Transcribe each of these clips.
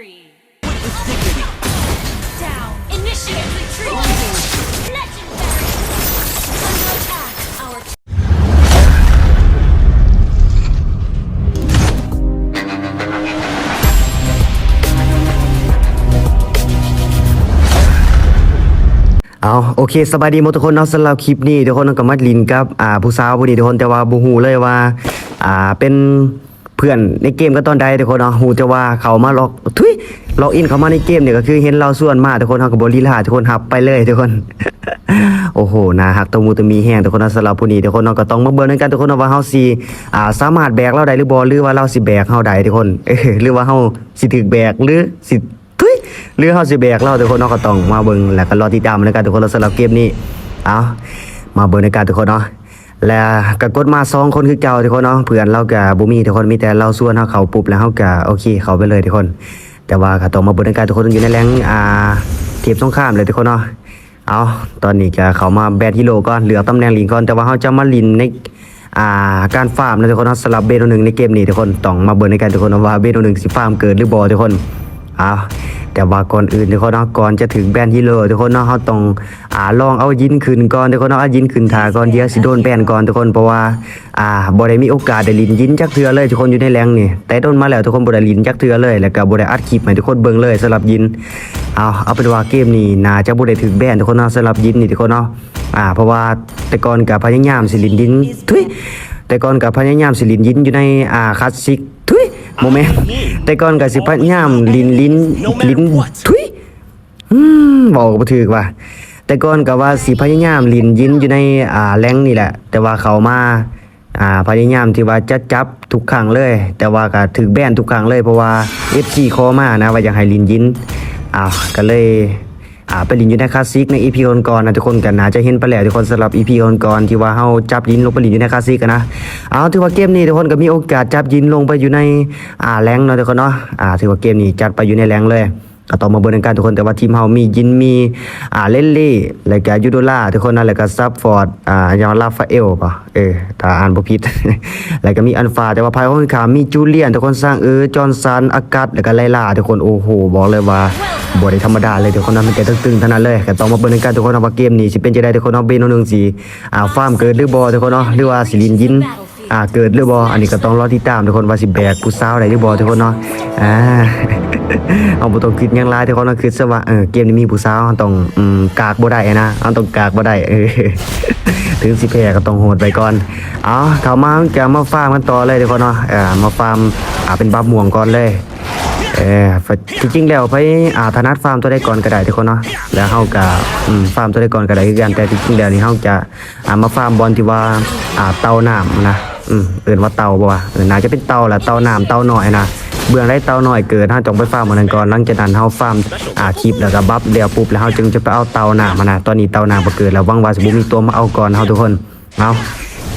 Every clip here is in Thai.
spree. Down. Initiate retreat. Legendary. Under attack. Our เอาโอเคสบายดีหมดทุกคนเนาะสำหรับคลิปนี้ทุกคนก็มาลินกับอ่าผู้สาวผู้นี้ทุกคนแต่ว่าบ่ฮู้เลยว่าอ่าเป็น เพื่อนในเกมก็ตอนใดทุกคนเนาะฮู้แต่ว่าเขามาล็อกทุยล็อกอินเขามาในเกมเนี่ยก็คือเห็นเราส่วนมากทุกคนเฮาก็บ่ลีลาทุกคนรับไปเลยทุกคน โอ้โหน่าฮักตะมูตมีแห้งทุกคนนาะสำหรับผู้นี้ทุกคนเนาะก็ต้องมาเบิ่งนกันทุกคนเนาะว่าเฮาสิอ่าสามารถแบกเราได้หรือบ่หรือว่าเราสิแบกเฮาได้ทุกคนเออหรือว่าเฮาสิถูกแบกหรือสิทุยหรือเฮาสิแบกเราทุกคนเนาะก็ต้องมาเบิ่งแล้วก็รอติดตามในการทุกคนสำหรับเกมนี้เอามาเบิ่งในการทุกคนเนาะ แล้วก็กดมาสองคนคือเก่าทุกคนเนาะเพื่อนเราก็บ่มีทุกคนมีแต่เราส่วนเฮาเขาปุ๊บแล้วเฮาก็โอเคเขาไปเลยทุกคน แต่ว่าก็ต้องมาเบิ่งในการทุกคนอยู่ในแรงอ่าเทียบสงครามเลยทุกคนเนาะเอาตอนนี้ก็เขามาแบทฮีโร่ก่อนเหลือตำแหน่งลิงก่อนแต่ว่าเฮาจะมาลินในอ่าการฟาร์มนะทุกคนเนาะสำหรับเบโนหนึ่งในเกมนี้ทุกคนต้องมาเบิ่งในการทุกคนเนาว่าเบโนหนึ่งสิฟาร์มเกิดหรือบ่ทุกคน อาแต่ว่าก่อนอื่นทุกคนเนาะก่อนจะถึงแบนฮีโร่ทุกคนเนาะเฮาต้องอ่าลองเอายินขึ้นก่อนทุกคนเนาะเอายินขึ้นทาก่อนเดี๋ยวสิโดนแบนก่อนทุกคนเพราะว่าอ่าบ่ได้มีโอกาสได้ลินยินจักเทือเลยทุกคนอยู่ในแรงนี่แต่โดนมาแล้วทุกคนบ่ได้ลินจักเทือเลยแล้วก็บ่ได้อัดคลิปให้ทุกคนเบิ่งเลยสำหรับยินเอาเอาเป็นว่าเกมนี้น่าจะบ่ได้ถึงแบนทุกคนเนาะสำหรับยินนี่ทุกคนเนาะอ่าเพราะว่าแต่ก่อนก็พยายามสิลินยินทุยแต่ก่อนกับพยายามสิลินยินอยู่ในอ่าคลาสสิก ทุยโมเมนต์แต่ก่อนกับสิพยายามลินลินลินทุยอืมบอกบ่ถูกว่า แต่ก่อนกับว่าสิพยายามลินยินอยู่ในอ่าแรงนี่แหละ แต่ว่าเขามาอ่าพยายามที่ว่าจะจับทุกครั้งเลย แต่ว่าก็ถึกแบนทุกครั้งเลยเพราะว่า FC คอมานะว่าอยากให้ลินยินอ้าวก็เลย อ่าไปลินอยู่ในคลาสสิกในอีพีก่อนๆนะทุกคนกันนะจะเห็นไปแล้วทุกคนสำหรับอีพีก่อนๆที่ว่าเฮาจับยินลงไปลินอยู่ในคลาสสิกนะเอาถือว่าเกมนี้ทุกคนก็มีโอกาสจับยินลงไปอยู่ในอ่าแรงเนาะทุกคนเนาะอ่าถือว่าเกมนี้จัดไปอยู่ในแรงเลย ก็ต้องมาเบิ่งกันทุกคนแต่ว่าทีมเฮามียินมีอ่าเลนลี่แล้วก็ยูโดล่าทุกคนนั่นแล้วก็ซับฟอร์ดอ่ายอนลาฟาเอลป่ะเออถ้าอ่านบ่ผิด แล้วก็มีอันฟาแต่ว่าภายของขามีจูเลียนทุกคนสร้างเออจอห์นสันอากาศแล้วก็ไลลาทุกคนโอ้โหบอกเลยว่าบ่ได้ธรรมดาเลยทุกคนนะมันแต่ตึงๆเท่านั้นเลยก็ต้องมาเบิ่งกันทุกคนนะว่าเกมนี้สิเป็นจะได้ทุกคนเนาะเบนหนึ่งสีอ่าฟาร์มเกิดหรือบ่ทุกคนเนาะหรือว่าสิลินยินอ่าเกิดหรือบ่อันนี้ก็ต้องรอติดตามทุกคนว่าสิแบกผู้สาวได้หรือบ่ทุกคนเนาะอ่า เอาบ่ต้องคิดยังหลายทุกคนเนาะคือซะว่าเออเกมนี้มีผู้สาวเราต้องอืมกากบ่ได้นะเราต้องกากบ่ได้เออถึงสิแพ้ก็ต้องโหดไปก่อนเอาเข้ามาจะมาฟาร์มกันต่อเลยทุกคนเนาะเอ่ามาฟาร์มอ่าเป็นบับม่วงก่อนเลยเออจริงๆแล้วไปอ่าธนัดฟาร์มตัวได้ก่อนก็ได้ทุกคนเนาะแล้วเฮาก็อืมฟาร์มตัวได้ก่อนก็ได้คือกันแต่จริงๆแล้วนี่เฮาจะอ่ามาฟาร์มบอลที่ว่าอ่าเตาน้ำนะ อืมเอินว่าเตาบ่ว่าเออน่าจะเป็นเตาแหละเตาน้ำเตาหน้อยนะเบื้องได้เตาหน้อยเกิดเฮาต้องไปฟาร์มมันนั้นก่อนหลังจากนั้นเฮาฟาร์มอาคลิปแล้วก็บัฟเดียวปุ๊บแล้วเฮาจึงจะไปเอาเตาหน้ำมานะตอนนี้เตาหน้ำบ่เกิดแล้ววังว่าสิบ่มีตัวมาเอาก่อนเฮาทุกคนเอา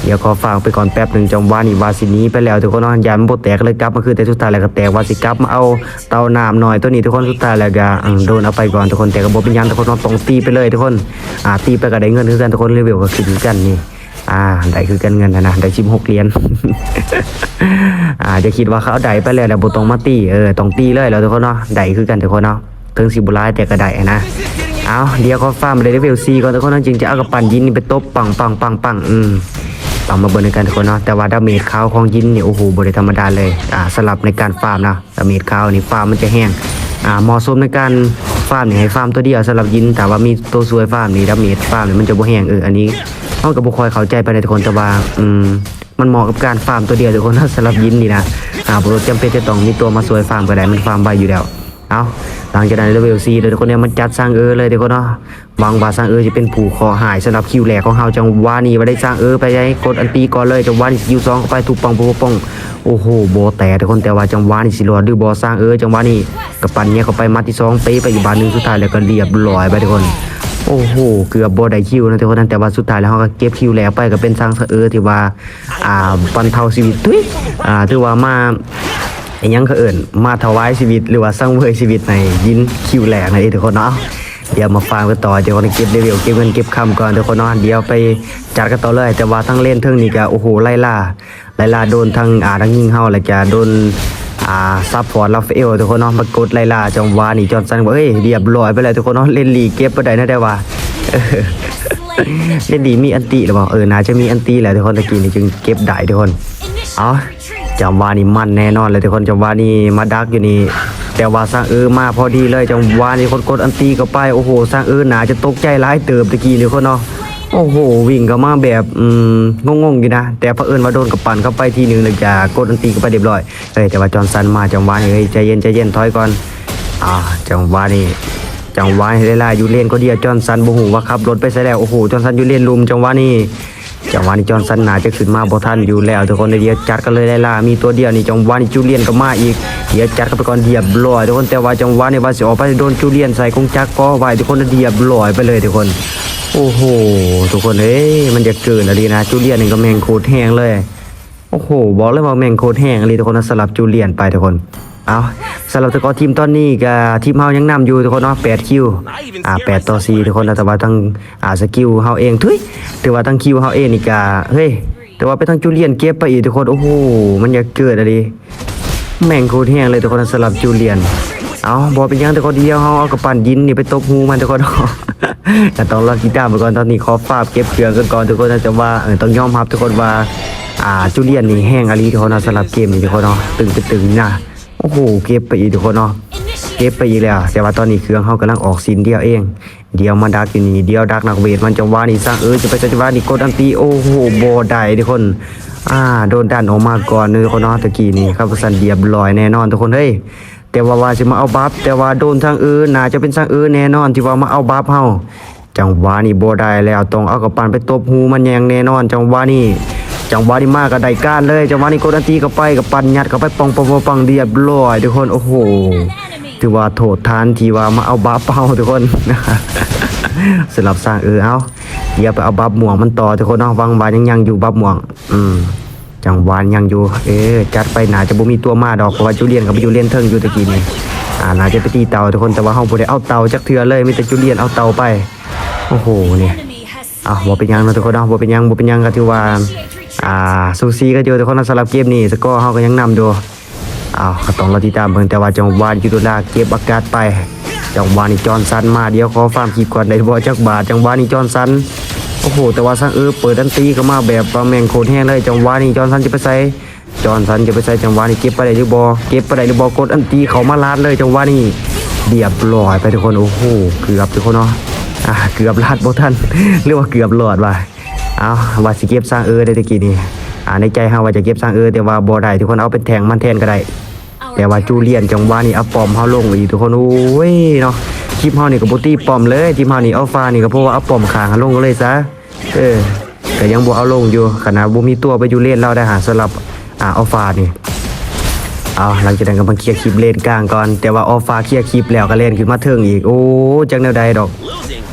เดี๋ยวขอฟังไปก่อนแป๊บหนึ่งจำว่านี่วาสินี้ไปแล้วทุกคนนาะยามนบ่แตกเลยกลับมาคือแต่สุดท้ายแล้วก็แตกวาสิกลับมาเอาเตาน้ำหน่อยตัวนี้ทุกคนสุดท้ายแล้วก็โดนเอาไปก่อนทุกคนแต่ก็บ่เป็นยังทุกคนนาะต้องตีไปเลยทุกคนอ่าตีไปก็ได้เงินคือกันทุกคนเลเวก็ขึ้นคือกันนี่ อ่าได้คือกันเงินนะนะได้16เหรียญอ่าจะคิดว่าเขาเอาได้ไปแล้วแล้วบ่ต้องมาตีเออต้องตีเลยแล้วทุกคนเนาะได้คือกันทุกคนเนาะถึงสิบ่ร้ายแต่ก็ได้นะเอาเดี๋ยวเขาฟาร์มเลยเลเวล4ก่อนทุกคนเนาะจึงจะเอากับปั่นยินนี่ไปตบปังปังปังปังอืมต้งมาเบิ่งในกันทุกคนเนาะแต่ว่าดาเมจขาของยินเนี่ยโอ้โหบ่ได้ธรรมดาเลยอ่าสลับในการฟาร์มนะดาเมจขานี่ฟาร์มมันจะแห้งอ่าเหมาะสมในการฟาร์มเนี่ยให้ฟาร์มตัวเดียวสำหรับยินแต่ว่ามีตัวซวยฟาร์มนี่ดาเมจฟาร์มนี่มันจะบ่แห้งเอออันนี้ เฮาก็บ่ค่อยเข้าใจไปานทุกคนแต่ว่าอืมมันเหมาะกับการฟาร์มตัวเดียวทุกคนสำหรับยินนี่นะอ่าบ่จำเป็นจะต้องมีตัวมาซวยฟาร์มก็ได้มันฟาร์มไวอยู่แล้วเอาหลังจากนั้นเลเวล4เลยทุกคนเนี่ยมันจัดสร้างเออเลยทุกคนเนาะวังว่าสร้างเออจะเป็นผู้ขอหายสำหรับคิวแรกของเฮาจังวะนี้ว่าได้สร้างเออไปให้กดอันตีก่อนเลยจังวะนี้คิวสองเข้าไปถูกปังปุ๊บปังโอ้โหโบแต่ทุกคนแต่ว่าจังวะนี้สิรอดหรือบ่สร้างเออจังวะนี้กับปันเนี่ยเข้าไปมัดที่สองเป๊ะไปอีกบานหนึ่งสุดท้ายแล้วก็เรียบร้อยไปทุกคน โอ้โห เกือบบ่ได้คิวนะทุกคนนั้นแต่ว่าสุดท้ายแล้วเขาก็เก็บคิวแล้วไปก็เป็นสร้างเออที่ว่า อ่าบรรเทาชีวิตทุยอ่าถือว่ามาไอ้ยังเขาเอิ่นมาถวายชีวิต หรือว่าสร้างเวยชีวิตในยินคิวแหลกในทุกคนเนาะเดี๋ยวมาฟังกันต่อเดี๋ยวคนเก็บเลเวลเก็บเงินเก็บคำก่อนทุกคนเนาะเดี๋ยวไปจัดกันต่อเลยแต่ว่าทั้งเล่นเทิงนี่ก็โอ้โหไล่ล่าไล่ล่าโดนทั้งอ่าทั้งยิงเฮาแล้วก็โดน อ่าซับพอร์ตลาฟเอลทุกคนเนาะมากดไล่ล่าจังหวะนี่จอห์นสันบอกเฮ้ยเรียบร้อยไปเลยทุกคนเนาะเล่นลีเก็บบ่ได้นะได้ว่าเออ Slain. เล่นดีมีอันติหรือเปล่าเออน่าจะมีอันติแหละทุกคนตะกี้นี่จึงเก็บได้ทุกคนเอาจังหวะนี้มันแน่นอนเลยทุกคนจังหวะนี้มาดักอยู่นี่แต่ว่าสร้างเออมาพอดีเลยจังหวะนี้คนกดอันตีเข้าไปโอ้โหสร้างเออหนาจะตกใจร้ายเติบตะกี้เลยคนเนาะ โอ้โห วิ่งเข้ามาแบบงงๆอยู่นะ แต่เผอิญว่าโดนกับปั่นเข้าไปทีหนึ่งเลยจะกดอันตีเข้าไปเรียบร้อยเฮ้ยแต่ว่าจอห์นสันมาจังหวะนี้เฮ้ยใจเย็นใจเย็นถอยก่อนอ่าจังหวะนี้จังหวะเฮเลล่าอยู่เลนก็เดียวจอห์นสันบ่ฮู้ว่าขับรถไปใส่แล้วโอ้โหจอห์นสันอยู่เลนลุมจังหวะนี้ จังหวะนี้จอห์นสันนาจะขึ้นมาบ่ทันอยู่แล้วทุกคนเดียวจัดกันเลยได้ล่ามีตัวเดียวนี่จังหวะนี้จูเลียนก็มาอีกเดียวจัดกันไปก่อนเดียบร้อยทุกคนแต่ว่าจังหวะนี้ว่าสิออกไปโดนจูเลียนใส่กงจักก็ไว้ทุกคนเดียบร้อยไปเลยทุกคนโอ้โหทุกคนเอ้ยมันจะเกินอะไรนะจูเลียนนี่ก็แมงโคตรแห้งเลยโอ้โหบอกเลยว่าแมงโคตรแห้งเลยทุกคนนะสลับจูเลียนไปทุกคน เอาสำหรับตะกอทีมตอนนี้ก็ทีมเฮายังนำอยู่ทุกคนเนาะ8คิวอ่า8ต่อ4ทุกคนแต่ว่าทั้งอ่าสกิลเฮาเองทุยแต่ว่าทั้งคิวเฮาเองนี่ก็เฮ้ยแต่ว่าไปทั้งจูเลียนเก็บไปอีกทุกคนโอ้โหมันอยากเกิดอะไรแม่งโคตรแห้งเลยทุกคนนะสำหรับจูเลียนเอาบอเป็นยังแต่คนเดียวเฮาเอากระปั่นยินนี่ไปตบหูมันทุกคนแต่ต้องรอกีตาร์ไปก่อนตอนนี้ขอฝากเก็บเครื่องกันก่อนทุกคนนะว่าเออต้องยอมรับทุกคนว่าอ่าจูเลียนนี่แห้งอะไรทุกคนเนาะสำหรับเกมนี้ทุกคนเนาะตึงเป็นตึงนะ อ้โหเก็บไปอีกทุกคนเนาะเก็บ Initiate ไปอีกแล้วแต่ว่าตอนนี้เครื่องเขากำลังออกซินเดียวเอง เดียวมาดักอยู่นี่เดียวดักนักเวทมันจังหวะนี่สร้างเออจะไปจังหวะนี่กดอันตีโอ้โหโบได้ทุกคน อ่าโดนดันออกมาก่อนเลยทุกคนเนาะตะกี้นี่ครับสันเดียบลอยแน่นอนทุกคนเฮ้ยแต่ว่าว่าจะมาเอาบัฟแต่ว่าโดนทางอื่นน่าจะเป็นทางอื่นแน่นอนที่ว่ามาเอาบัฟเฮาจังหวะนี่โบได้แล้วต้องเอากระปันไปตบหูมันแยงแน่นอน จังหวะนี่ จังหวะนี่มากกับไดก้านเลยจังหวะนี่กดันตีเข้าไปกับปันยัดเข้าไปปองปองปองเดียบร้อยทุกคนโอ้โหถือว่าโทษทานที่ว่ามาเอาบัฟเป้าทุกคนสำหรับสร้างเออเอาเดี๋ยวไปเอาบัฟหม่วงมันต่อทุกคนเนาะวังวานยังยังอยู่บัฟหม่วง อืมจังหวานยังอยู่ เออจัดไปหนาจะบ่มีตัวมาดอกเพราะว่าจูเลียนกับจูเลียนเทิงอยู่ตะกี้นี่อ่าน่าจะไปตีเตาทุกคนแต่ว่าเฮาบ่ได้เอาเตาจักเทือเลยมีแต่จูเลียนเอาเตาไปโอ้โหเนี่ยอะบ่เป็นยังนะทุกคนเนาะบ่เป็นยังบ่เป็นยังก็ถือว่า อ่าซูซีก็อยู่ทุกคนนะสำหรับเกมนี้สกอร์เฮาก็ยังนำอยู่อ้าวก็ต้องรอติดตามเพิ่งแต่ว่าจังหวะยูโดลาเก็บอากาศไป จังหวะนี้จอนสันมาเดี๋ยวขอฟาร์มคลิปก่อนได้บ่จักบาทจังหวะนี้จอนสันโอ้โหแต่ว่าซังเออเปิดดันตีก็มาแบบว่าแมงโคตรแห้งเลยจังหวะนี้จอนสันจะไปใส่จอนสันจะไปใส่จังหวะนี้เก็บไปได้หรือบ่เก็บไปได้หรือบ่กดอันตีเขามาลาดเลยจังหวะนี้เรียบร้อยไปทุกคนโอ้โหเกือบทุกคนเนาะอ่าเกือบลาดบ่ทันเรียกว่าเกือบรอดว่ะ เอาว่าสิเก็บสร้างเออได้ตะกี้นี่อ่าในใจเฮาว่าจะเก็บสร้างเออแต่ว่าบ่ได้ทุกคนเอาเป็นแทงมันแทนก็ได้ our แต่ว่าจูเลียนจังหวะนี่เอาปอมเฮาลงอีกทุกคนโอ้ยเนาะคลิปเฮานี่ก็บ่ตีปอมเลยทีมเฮานี่เอาฟ้านี่ก็เพราะว่าเอาปอมขางเฮาลงเลยซะเออก็ยังบ่เอาลงอยู่ขนาดบ่มีตัวไปอยู่เลนเราได้หาสลับอ่าเอาฟ้านี่เอาหลังจากนั้นก็มาเคลียร์คลิปเลนกลางก่อน แต่ว่าเอาฟ้าเคลียร์คลิปแล้วก็เล่นขึ้นมาเทิงอีกโอ้จังแนวใดดอก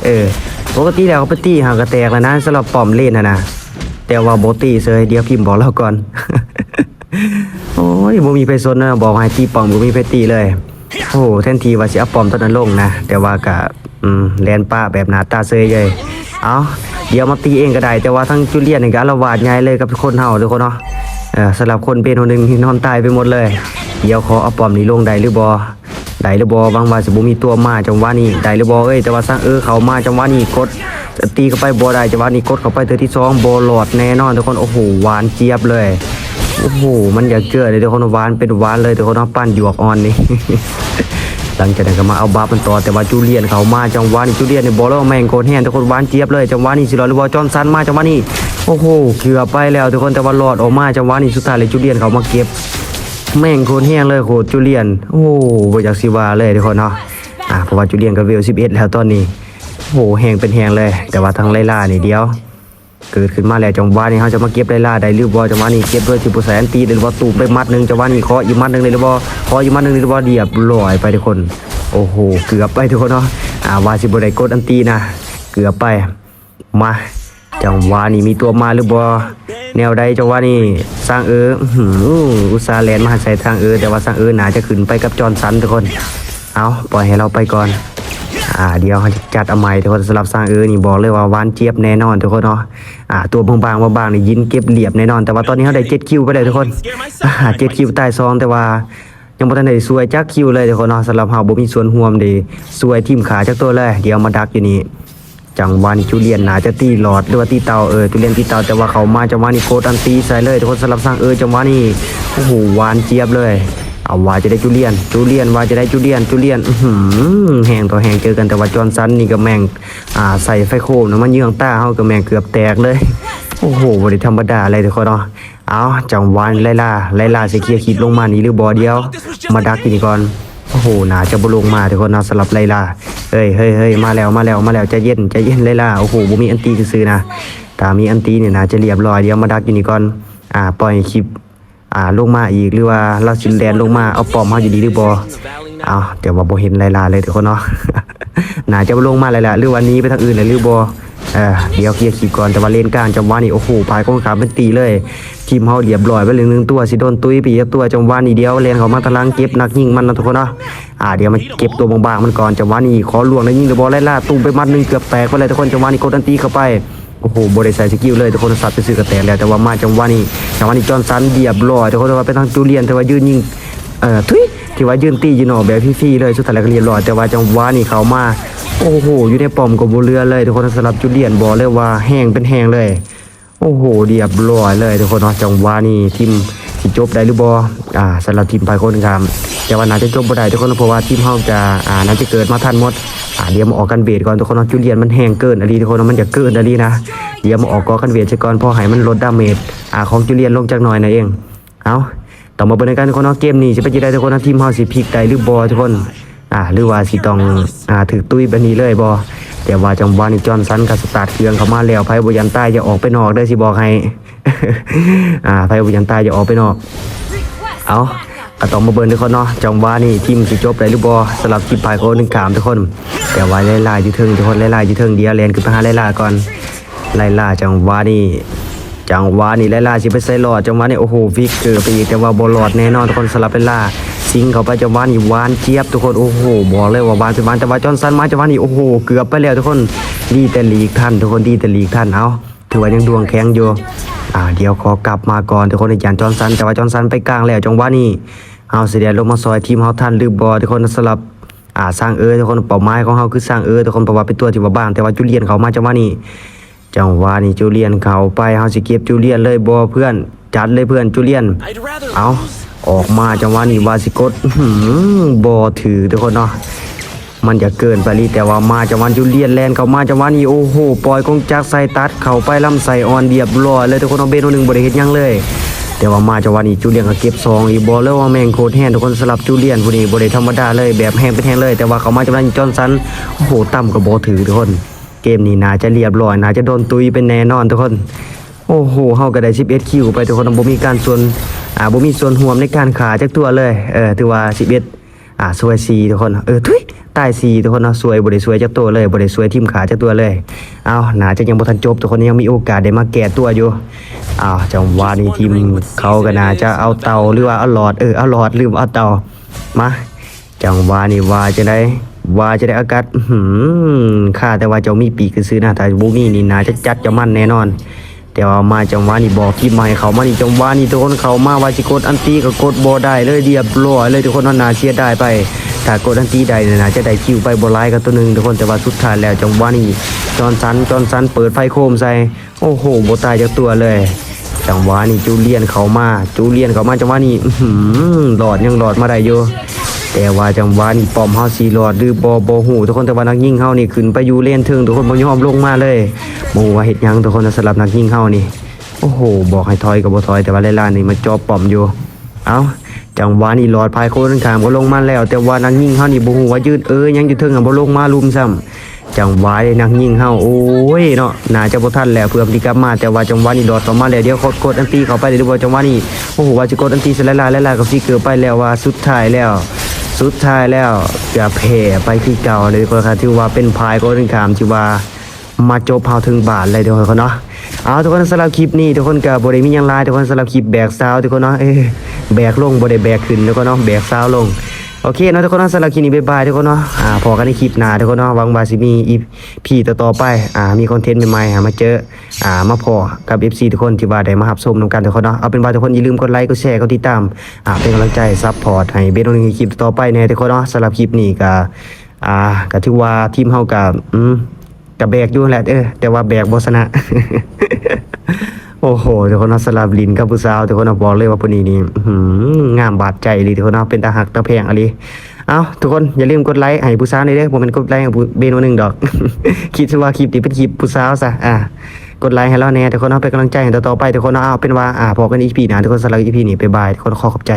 เออ ปกติแล้วเขาไปตีหางกระแตกแล้วนะสำหรับปอมเล่นนะนะแต่ว่าโบตีเซยเดี๋ยวพิมพ์บอกเราก่อน โอ้ยบ่มีไปสนนะบอกให้ตีปอมบ่มีไปตีเลย โอ้แทนทีว่าสิเอาปอมตอนนั้นลงนะ แต่ว่าก็อืมแลนป้าแบบหนาตาเซยเลยเอาเดี๋ยวมาตีเองก็ได้ แต่ว่าทั้งจูเลียนนี่ก็อาละวาดใหญ่เลยกับคนเฮาทุกคนเนาะเออสำหรับคนเป็นคนหนึ่งนอนตายไปหมดเลย เดี๋ยวขอเอาปอมนี้ลงได้หรือบ่ ได้หรือบ่บางว่าสิบ่มีตัวมาจังหวะนี้ได้หรือบ่เอ้ยแต่ว่าสร้างเออเขามาจังหวะนี้กดตีเข้าไปบ่ได้จังหวะนี้กดเข้าไปเธอที่สองบ่หลอดแน่นอนทุกคนโอ้โหหวานเจี๊ยบเลยโอ้โหมันอยากเจอเลยทุกคนหวานเป็นหวานเลยทุกคนเอาปั้นหยวกอ่อนนี่หลังจากนั้นก็มาเอาบัฟมันต่อแต่ว่าจูเลียนเขามาจังหวะนี้จูเลียนเนี่ยบอลแล้วแม่งโคตรแห้งทุกคนหวานเจี๊ยบเลยจังหวะนี้สิรอหรือว่าจอนสันมาจังหวะนี้โอ้โหเกือบไปแล้วทุกคนแต่ว่าหลอดออกมาจังหวะนี้สุดท้ายเลยจูเลียนเขามาเก็บ แม่งโคตรแห้งเลยโคตรจูเลียน โอ้โหบ่อยากสิวาเลยทุกคนเนาะอ่าเพราะว่าจูเลียนก็เวล11แล้วตอนนี้โอ้โหแห้งเป็นแห้งเลย แต่ว่าทางไลล่านี่เดียว เกิดขึ้นมาแล้วจังหวะนี้เขาจะมาเก็บไลล่าได้หรือบ่จังหวะนี้เก็บด้วยสิบแสนตีหรือบ่ตูไปมัดหนึ่งจังหวะนี้ขออีกมัดหนึ่งเลยหรือบ่ขออีกมัดหนึ่งเลยหรือบ่เดียบร้อยไปทุกคน โอ้โหเกือบไปทุกคนเนาะอ่าวาสิบ่ได้กดอันตีนะ เกือบไปมาจังหวะนี้มีตัวมาหรือบ่ แนวใดจังหวะนี้สร้างเอออุตสาแลนมาใส่ทางเออแต่ว่าสร้างเออหนาจะขึ้นไปกับจอนสันทุกคน เอาปล่อยให้เราไปก่อน อ่าเดี๋ยวจัดเอาใหม่ทุกคนสำหรับสร้างเออนี่บอกเลยว่าวานเจี๊ยบแน่นอนทุกคนเนาะอ่าตัวบางๆบางๆนี่ยินเก็บเหลียบแน่นอน แต่ว่าตอนนี้เขาได้เจ็ดคิวไปเลยทุกคนอ่าเจ็ดคิวใต้ซองแต่ว่ายังบ่ทันได้สวยจักคิวเลยทุกคนเนาะสำหรับเฮาบ่มีส่วนร่วมเด้สวยทีมขาจักตัวเลย เดี๋ยวมาดักอยู่นี่ จังหวะนี้จูเลียนหนาจะตีหลอดหรือว่าตีเตาเออจูเลียนตีเตาแต่ว่าเขามาจังหวะนี้โคตรอันตีใส่เลยทุกคนสลับสร้างเออจังหวะนี้โอ้โหหวานเจี๊ยบเลยเอาว่าจะได้จูเลียนจูเลียนว่าจะได้จูเลียนจูเลียนหือแหงต่อแหงเจอกันแต่ว่าจอนสันนี่ก็แมงอ่าใส่ไฟโคมน้ำมันเยื่องตาเฮาก็แมงเกือบแตกเลยโอ้โหบ่ได้ธรรมดาเลยทุกคนเนาะเอาจังหวะนี้ไลล่าไลล่าสิเคียร์คลิปลงมานี่หรือบ่เดียว มาดักกินก่อน โอ้โหนาจะบุลงมาทุกคนนะสำหรับไลลาเฮ้ยเฮ้ยเฮ้ยมาแล้วมาแล้วมาแล้วจะเย็นจะเย็นไลลาโอ้โหบุมีอันตีซื้อนะถ้ามีอันตีเนี่ยน่าจะเรียบร้อยเดี๋ยวมาดักอยู่นี่ก่อนอ่าปล่อยคลิปอ่าลงมาอีกหรือว่าเราสินแดนลงมาเอาปอมเฮาอยู่ดีหรือบอ เอาแต่ว่าบ่เห็นไลลาเลยทุกคนเนาะหนาจะบ่ลงมาเลยแหละหรือวันนี้ไปทางอื่นเลยหรือบ่เออเดี๋ยวเคลียร์คลิปก่อนแต่ว่าเลนกลางจังหวะนี้โอ้โหพายกองขาเป็นตีเลย ทีมเฮาเรียบร้อยไปเลยหนึ่งตัวสิโดนตุ้ยไปอีกตัวจังหวะนี้เดียวเลนเขามาตารางเก็บนักยิงมันนะทุกคนเนาะอ่าเดี๋ยวมันเก็บตัวบางๆมันก่อนจังหวะนี้ขอลวงแล้วยิงเดยวบอลไล่ล่าตุ้มไปมัดหนึงเกือบแตกไปเลยทุกคนจังหวะนี้กดอันตีเข้าไปโอ้โหบริใส่สกิลเลยทุกคนสัตว์ไปซื้อกระแตแล้วแต่ว่ามาจังหวะนี้จังหวะนี้จอนสันเรียบร้อยทุกคนว่าไปทางจูเลียนแต่ว่ายืนยิงเอ่อทุย ที่ว่ายืนตีอยู่นอกแบบฟรีๆเลยสุดท้ายแล้วก็เรียบร้อยแต่ว่าจังหวะนี้เขามาโอ้โหอยู่ในป้อมกับบ่เรือเลยทุกคนสำหรับจูเลียนบอกเลยว่าแห้งเป็นแห้งเลย โอ้โหเรียบร้อยเลยทุกคนเนาะจังหวะนี้ทีมสิจบได้หรือบ่อ่าสำหรับทีมภายคนครับแต่ว่าน่าจะจบบ่ได้ทุกคนเนาะเพราะว่าทีมเฮาจะอ่าน่าจะเกิดมาทันหมดอ่าเดี๋ยวมาออกกันเวทก่อนทุกคนเนาะจูเลียนมันแห้งเกินอะลีทุกคนเนาะมันจะเกินอะลีนะเดี๋ยวมาออกกอกันเวทซะก่อนพอให้มันลดดาเมจอ่าของจูเลียนลงจักหน่อยนะเองเอา ต่อมาเบิ่งกันทุกคนเนาะเกมนี้จะเป็นจังไดทุกคนนะทีมเฮาสิพลิกได้หรือบ่ทุกคนอ่าหรือว่าสิต้องอ่าถือตุ้ยแบบนี้เลยบ่แต่ว่าจังหวะนี้จอห์นสันกับสตาร์ทเครื่องเข้ามาแล้วไผบ่ยันใต้อย่าออกไปนอกเด้สิบอกให้อ่าไผบ่ยันใต้อย่าออกไปนอกเอาก็ต้องมาเบิ่งทุกคนเนาะจังหวะนี้ทีมสิจบได้หรือบ่สำหรับทีมภายคนหนึ่งขามทุกคน แต่ว่าไล่ๆอยู่เทึงทุกคนไล่ๆอยู่เทึงเดียวแลนขึ้นไปหาไล่ๆก่อนไล่ๆจังหวะนี้ จังหวะนี้ไล่ล่าสิไปใส่หลอดจังหวะนี้โอ้โหวิกเกอร์ไปอีกแต่ว่าบอลหลอดแน่นอนทุกคนสลับไลล่าสิงเข้าไปจังหวะนี้วานเจี๊ยบทุกคนโอ้โหบอกเลยว่าวานเป็นหวานแต่ว่าจอนสันมาจังหวะนี้โอ้โหเกือบไปแล้วทุกคนดีแต่ลีกท่านทุกคนดีแต่ลีกท่านเอาถือว่ายังดวงแข็งอยู่อ่าเดี๋ยวขอกลับมาก่อนทุกคนในจานจอนสันแต่ว่าจอนสันไปกลางแล้วจังหวะนี้เอาเสียดลงมาซอยทีมเฮาท่านหรือบอทุกคนสลับอ่าสร้างเออทุกคนเป้าหมายของเขาคือสร้างเออทุกคนเพราะว่าเป็นตัวที่ว่าบ้างแต่ว่าจูเลียนเขามาจังหวะนี้ จังหวะนี้จูเลียนเขาไปเฮาสิเก็บจูเลียนเลยบ่เพื่อน จัดเลยเพื่อนจูเลียน I'd rather เอาออกมาจังหวะนี้วาสิกดอื้อหือบ่ถือทุกคนเนาะมันจะเกินไปลีแต่ว่ามาจังหวะจูเลียนแลนเข้ามาจังหวะนี้โอ้โหปล่อยกงจักรใส่ตัดเข้าไปลำใส่ออนเรียบร้อยเลยทุกคนเอาเบนหนึ่งบ่ได้เฮ็ดหยังเลย แต่ว่ามาจังหวะนี้จูเลียนก็เก็บซองอีกบ่เลยว่าแม่งโคตรแห้งทุกคนสลับจูเลียนผู้นี้บ่ได้ธรรมดาเลยแบบแห้งเป็นแห้งเลย แต่ว่าเขามาจังหวะนี้จอห์นสันโอ้โหต่ำก็บ่ถือทุกคน เกมนี้น่าจะเรียบร้อยน่าจะโดนตุยเป็นแน่นอนทุกคน โอ้โหเฮาก็ได้11คิวไปทุกคนบ่มีการส่วนอ่าบ่มีส่วนร่วมในการขาจักตัวเลยเออถือว่า11อ่าสวย4ทุกคนเออทุยตาย4ทุกคนเนาะสวยบ่ได้สวยจักตัวเลยบ่ได้สวยทีมขาจักตัวเลยเอาน่าจะยังบ่ทันจบทุกคนยังมีโอกาสได้มาแก้ตัวอยู่อ้าวจังหวะนี้ทีมเขาก็น่าจะเอาเตาหรือว่าเอาหลอดเออเอาหลอดลืมเอาเตามาจังหวะนี้ว่าจะได้ ว่าจะได้อากาศหืมข้าแต่ว่าเจ้ามีปีกซื้อนะแต่บูมี่นี่นาจะจัดจะมั่นแน่นอน แต่ว่ามาจังหวะนี้บอกที่มาให้เขามานี่จังหวะนี้ทุกคนเขามาว่าสิกดอันตีก็กดบ่ได้เลยเรียบร้อยเลยทุกคนว่าน่าเสียไดายไปถ้ากดอันตีได้เนี่ยน่าจะได้คิวไปบ่หลายกับตัวหนึ่งทุกคนแต่ว่าสุดท้ายแล้วจังหวะนี้จอนสันจอนสันเปิดไฟโคมใส่โอ้โหบ่ตายจากตัวเลยจังหวะนี้จูเลียนเขามาจูเลียนเขามาจังหวะนี้หือหลอดยังหลอดมาได้อยู่ แต่ว่าจังหวะนี้ปอมเฮาสีหลอดหรือบ่บ่ฮู้ทุกคนแต่ว่านักยิงเฮานี่ขึ้นไปอยู่เล่นถึงทุกคนบ่ยอมลงมาเลยบ่ฮู้ว่าเฮ็ดหยังทุกคนสำหรับนักยิงเฮานี่โอ้โห บอกให้ถอยก็บ่ถอยแต่ว่าไล่ล่านี่มาจอบปอมอยู่เอ้าจังหวะนี้หลอดภายโคนข้างก็ลงมาแล้ว แต่ว่านักยิงเฮานี่บ่ฮู้ว่ายืดเอ้ยยังอยู่ถึงอะบ่ลงมาลุมซ้ำจังหวะนี้นักยิงเฮาโอ้ยเนาะน่าจะบ่ทันแล้วเพื่อที่กลับมาแต่ว่าจังหวะนี้หลอดต่อมาแล้วเดี๋ยวเขากดอันตีเข้าไปเลยหรือว่จังหวะนี้โอ้โหว่าจะกดอันตีซะแล้วล่ะแล้วล่ะก็ฟิเกอร์ไปแล้วว่าสุดท้ายแล้ว สุดท้ายแล้วจะแผ่ไปที่เก่าเลยทุกคนครับที่ว่าเป็นพายก็ถึงขามที่ว่ามาจบเฮาถึงบาทเลยทุกคนเนาะเอาทุกคนสำหรับคลิปนี้ทุกคนกับบริมียังไลทุกคนสำหรับคลิปแบกซาวทุกคนเนาะเอ๊แบกลงบริแบกขึ้นทุกคนเนาะแบกซาวลง โอเคเนาะทุกคนเนาะสำหรับคลิปนี้บ๊ายบายทุกคนเนาะอ่าพอกันในคลิปหน้าทุกคนเนาะหวังว่าสิมีอีพีต่อๆไปอ่ามีคอนเทนต์ใหม่ๆหามาเจออ่ามาพอกับ FC ทุกคนที่ว่าได้มารับชมนํกันทุกคนเนาะเอาเป็นว่าทุกคนอย่าลืมกดไลค์กดแชร์กดติดตามอ่าเป็นกำลังใจซัพพอร์ตให้เบสในคลิปต่อไปแน่ทุกคนเนาะสำหรับคลิปนี้ก็อ่าก็ถือว่าทีมเฮาก็อืม ก็แบกอยู่แหละเออแต่ว่าแบกบ่ชนะ โอ้โหทุกคนเนาสลับลินกับผู้สาวทุกคนเนาบอกเลยว่าพวกนี้นี่หืองามบาดใจเลยทุกคนเนาเป็นตาหักตาแพงอะไรเอาทุกคนอย่าลืมกดไลค์ให้ผู้สาวหน่อยเด้อผมเป็นกดไลค์ให้เบนวันหนึ่งดอก คิดว่าคลิปนี้เป็นคลิปผู้สาวซะอะกดไลค์ให้เราแน่ทุกคนเนาเป็นกำลังใจให้ต่อไปทุกคนเนาเอาเป็นว่าอ่าพอกันอีพีหน้าทุกคนสำหรับอีพีนี้บ๊ายบายทุกคนขอขอบใจ